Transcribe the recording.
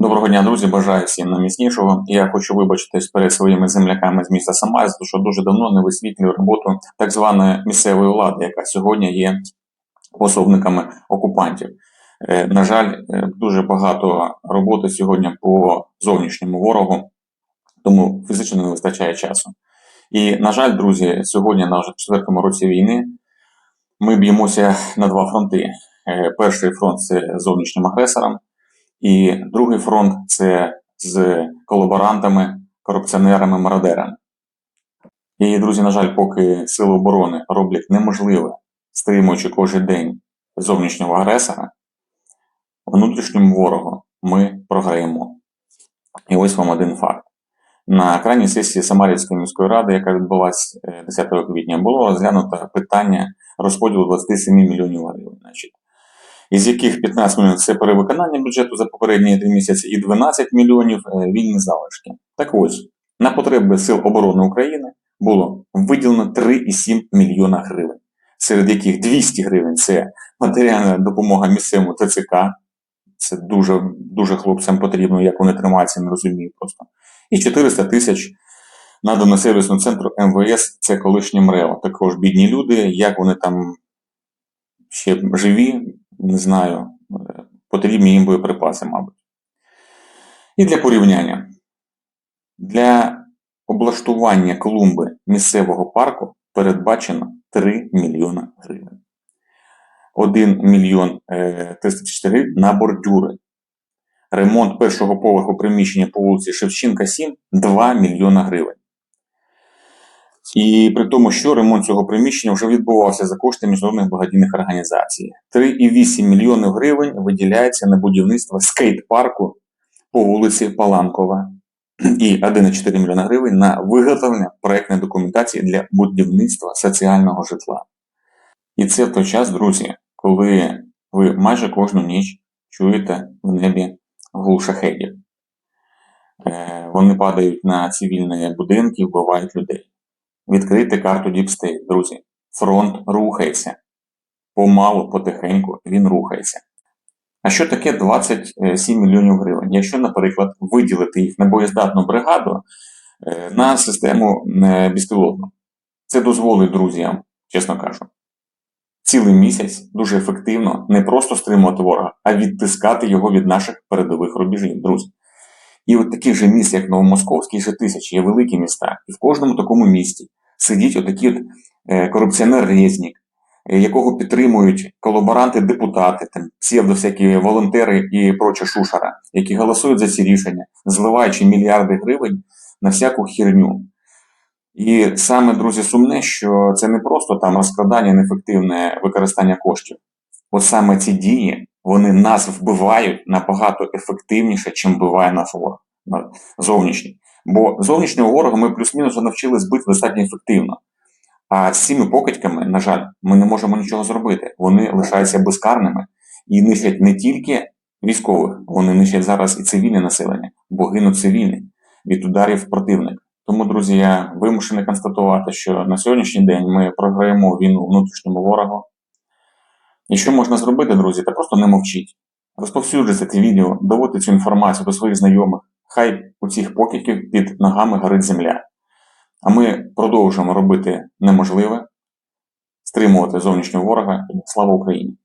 Доброго дня, друзі! Бажаю всім найміцнішого. Я хочу вибачитись перед своїми земляками з міста Самар, тому що дуже давно не висвітлюю роботу так званої місцевої влади, яка сьогодні є пособниками окупантів. Е, На жаль, е, дуже багато роботи сьогодні по зовнішньому ворогу, тому фізично не вистачає часу. І, на жаль, друзі, сьогодні на вже четвертому році війни ми б'ємося на два фронти. Е, Перший фронт це зовнішнім агресором. І другий фронт це з колаборантами, корупціонерами, мародерами. І, друзі, на жаль, поки сили оборони роблять неможливе, стримуючи кожен день зовнішнього агресора, внутрішньому ворогу ми програємо. І ось вам один факт. На крайній сесії Самарівської міської ради, яка відбулася 10 квітня, було розглянуто питання розподілу 27 мільйонів гривень. Із яких 15 мільйонів це перевиконання бюджету за попередні три місяці, і 12 мільйонів е, вільні залишки. Так ось, на потреби Сил оборони України було виділено 3,7 мільйона гривень, серед яких 200 гривень це матеріальна допомога місцевому ТЦК. Це дуже, дуже хлопцям потрібно, як вони тримаються, не розумію просто. І 400 тисяч надано сервісному центру МВС, це колишнє МРЕО. Також бідні люди, як вони там ще живі, не знаю, е, потрібні їм боєприпаси, мабуть. І для порівняння. Для облаштування клумби місцевого парку передбачено 3 мільйона гривень. 1 мільйон е, 304 на бордюри. Ремонт першого поверху приміщення по вулиці Шевченка 7 2 мільйона гривень. І при тому, що ремонт цього приміщення вже відбувався за кошти міжнародних благодійних організацій. 3,8 мільйонів гривень виділяється на будівництво скейт-парку по вулиці Паланкова і 1,4 мільйона гривень на виготовлення проектної документації для будівництва соціального житла. І це в той час, друзі, коли ви майже кожну ніч чуєте в небі гул шахедів. Е, Вони падають на цивільні будинки, вбивають людей. Відкрити карту State, друзі. Фронт рухається. Помалу, потихеньку він рухається. А що таке 27 мільйонів гривень? Якщо, наприклад, виділити їх на боєздатну бригаду е, на систему е, безпілотну, це дозволить друзям, чесно кажу, цілий місяць дуже ефективно не просто стримувати ворога, а відтискати його від наших передових рубежів, друзі. І от таких же міст, як Новомосковський, ще тисячі, є великі міста. І в кожному такому місті сидіть отакі от, е, корупціонер-резнік, е, якого підтримують колаборанти-депутати, там, псевдо всякі волонтери і проча шушара, які голосують за ці рішення, зливаючи мільярди гривень на всяку херню. І саме, друзі, сумне, що це не просто там розкрадання, неефективне використання коштів. От саме ці дії, вони нас вбивають набагато ефективніше, чим вбиває нас ворог зовнішній. Бо зовнішнього ворога ми плюс-мінус вже навчились бити достатньо ефективно. А з цими покидьками, на жаль, ми не можемо нічого зробити. Вони лишаються безкарними і нищать не тільки військових, вони нищать зараз і цивільне населення, бо гинуть цивільні від ударів противника. Тому, друзі, я вимушений констатувати, що на сьогоднішній день ми програємо війну внутрішньому ворогу. І що можна зробити, друзі, та просто не мовчіть. Розповсюджуйте це відео, доводьте цю інформацію до своїх знайомих. Хай у цих покидьків під ногами горить земля. А ми продовжуємо робити неможливе, стримувати зовнішнього ворога. Слава Україні!